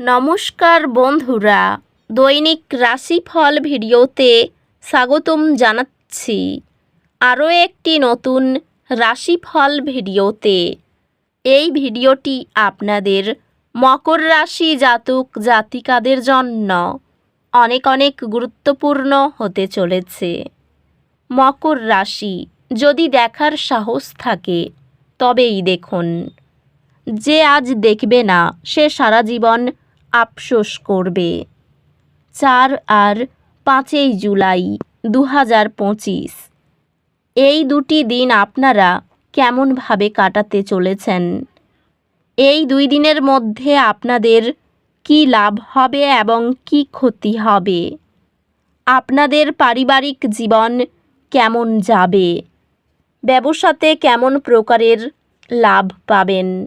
নমস্কার বন্ধুরা, দৈনিক রাশিফল ভিডিওতে স্বাগতম জানাচ্ছি। আরও একটি নতুন রাশিফল ভিডিওতে। এই ভিডিওটি আপনাদের মকর রাশি জাতক জাতিকাদের জন্য অনেক অনেক গুরুত্বপূর্ণ হতে চলেছে। মকর রাশি যদি দেখার সাহস থাকে, তবেই দেখুন। যে আজ দেখবে না, সে সারা জীবন আফসোস করবে। চার আর পাঁচই জুলাই দু হাজার পঁচিশ। এই দুটি দিন আপনারা কেমনভাবে কাটাতে চলেছেন? এই দুই দিনের মধ্যে আপনাদের কি লাভ হবে এবং কি ক্ষতি হবে? আপনাদের পারিবারিক জীবন কেমন যাবে? ব্যবসাতে কেমন প্রকারের লাভ পাবেন?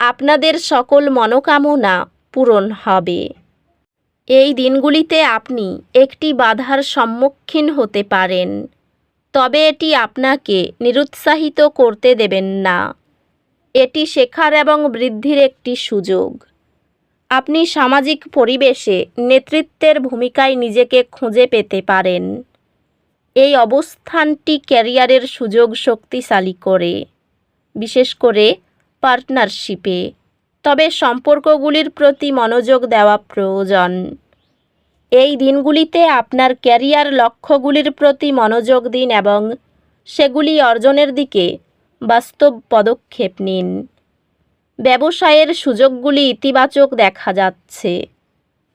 আপনাদের সকল মনোকামনা পূরণ হবে। এই দিনগুলিতে আপনি একটি বাধার সম্মুখীন হতে পারেন, তবে এটি আপনাকে নিরুৎসাহিত করতে দেবেন না। এটি শেখার এবং বৃদ্ধির একটি সুযোগ। আপনি সামাজিক পরিবেশে নেতৃত্বের ভূমিকায় নিজেকে খুঁজে পেতে পারেন। এই অবস্থানটি ক্যারিয়ারের সুযোগ শক্তিশালী করে, বিশেষ করে পার্টনারশিপে তবে সম্পর্কগুলির প্রতি মনোযোগ দেওয়া প্রয়োজন। এই দিনগুলিতে আপনার ক্যারিয়ার লক্ষ্যগুলির প্রতি মনোযোগ দিন এবং সেগুলি অর্জনের দিকে বাস্তব পদক্ষেপ নিন। ব্যবসায়ের সুযোগগুলি ইতিবাচক দেখা যাচ্ছে।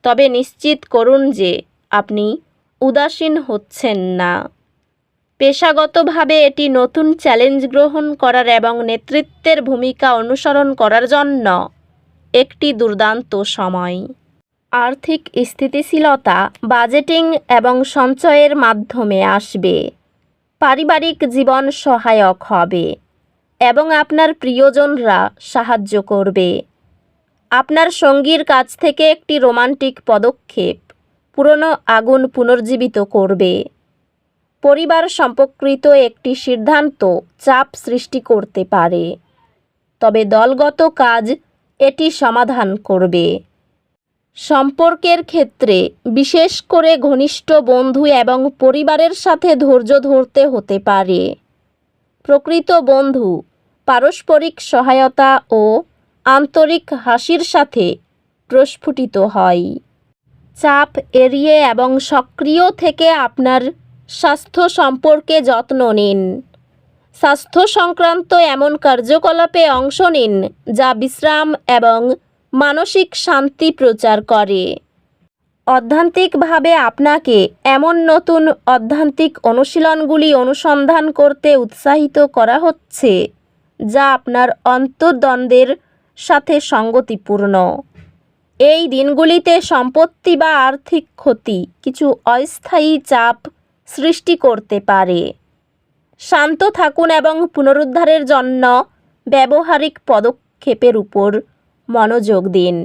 তবে নিশ্চিত করুন যে আপনি উদাসীন হচ্ছেন না। পেশাগতভাবে এটি নতুন চ্যালেঞ্জ গ্রহণ করার এবং নেতৃত্বের ভূমিকা অনুসরণ করার জন্য একটি দুর্দান্ত সময়। আর্থিক স্থিতিশীলতা, বাজেটিং এবং সঞ্চয়ের মাধ্যমে আসবে। পারিবারিক জীবন সহায়ক হবে এবং আপনার প্রিয়জনরা সাহায্য করবে। আপনার সঙ্গীর কাছ থেকে একটি রোমান্টিক পদক্ষেপ পুরনো আগুন পুনর্জীবিত করবে। পরিবার সম্পর্কিত একটি সিদ্ধান্ত চাপ সৃষ্টি করতে পারে। তবে দলগত কাজ এটি সমাধান করবে। সম্পর্কের ক্ষেত্রে বিশেষ করে ঘনিষ্ঠ বন্ধু এবং পরিবারের সাথে ধৈর্য ধরতে হতে পারে। প্রকৃত বন্ধু, পারস্পরিক সহায়তা ও আন্তরিক হাসির সাথে প্রস্ফুটিত হয়। চাপ এড়িয়ে এবং সক্রিয় থেকে আপনার স্বাস্থ্য সম্পর্কে যত্ন নিন। স্বাস্থ্য সংক্রান্ত এমন কার্যকলাপে অংশ নিন, যা বিশ্রাম এবং মানসিক শান্তি প্রচার করে। অধ্যান্তিকভাবে আপনাকে এমন নতুন অধ্যান্তিক অনুশীলনগুলি অনুসন্ধান করতে উৎসাহিত করা হচ্ছে, যা আপনার অন্তর্দ্বন্দ্বের সাথে সঙ্গতিপূর্ণ। এই দিনগুলিতে সম্পত্তি বা আর্থিক ক্ষতি, কিছু অস্থায়ী চাপ সৃষ্টি করতে পারে। শান্ত থাকুন এবং পুনরুদ্ধারের জন্য ব্যবহারিক পদক্ষেপের উপর মনোযোগ দিন।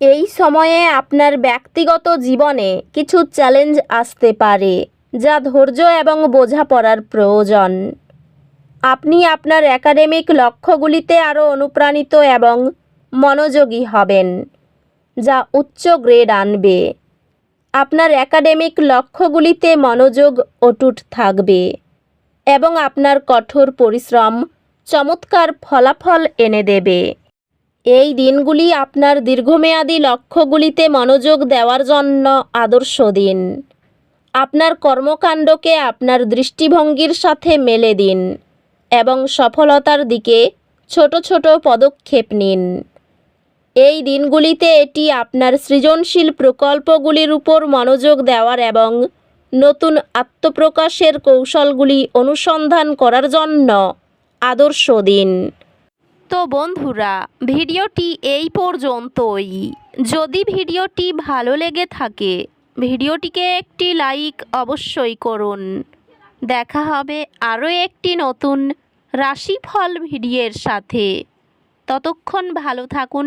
এই সময়ে আপনার ব্যক্তিগত জীবনে কিছু চ্যালেঞ্জ আসতে পারে, যা ধৈর্য এবং বোঝাপড়ার প্রয়োজন। আপনি আপনার একাডেমিক লক্ষ্যগুলিতে আরও অনুপ্রাণিত এবং মনোযোগী হবেন, যা উচ্চ গ্রেড আনবে। আপনার একাডেমিক লক্ষ্যগুলিতে মনোযোগ অটুট থাকবে এবং আপনার কঠোর পরিশ্রম চমৎকার ফলাফল এনে দেবে। এই দিনগুলি আপনার দীর্ঘমেয়াদী লক্ষ্যগুলিতে মনোযোগ দেওয়ার জন্য আদর্শ দিন। আপনার কর্মকাণ্ডকে আপনার দৃষ্টিভঙ্গির সাথে মেলে দিন এবং সফলতার দিকে ছোট ছোট পদক্ষেপ নিন। এই দিনগুলিতে এটি আপনার সৃজনশীল প্রকল্পগুলির উপর মনোযোগ দেওয়ার এবং নতুন আত্মপ্রকাশের কৌশলগুলি অনুসন্ধান করার জন্য আদর্শ দিন। তো বন্ধুরা, ভিডিওটি এই পর্যন্তই। যদি ভিডিওটি ভালো লেগে থাকে, ভিডিওটিকে একটি লাইক অবশ্যই করুন। দেখা হবে আরও একটি নতুন রাশিফল ভিডিওর সাথে। ততক্ষণ ভালো থাকুন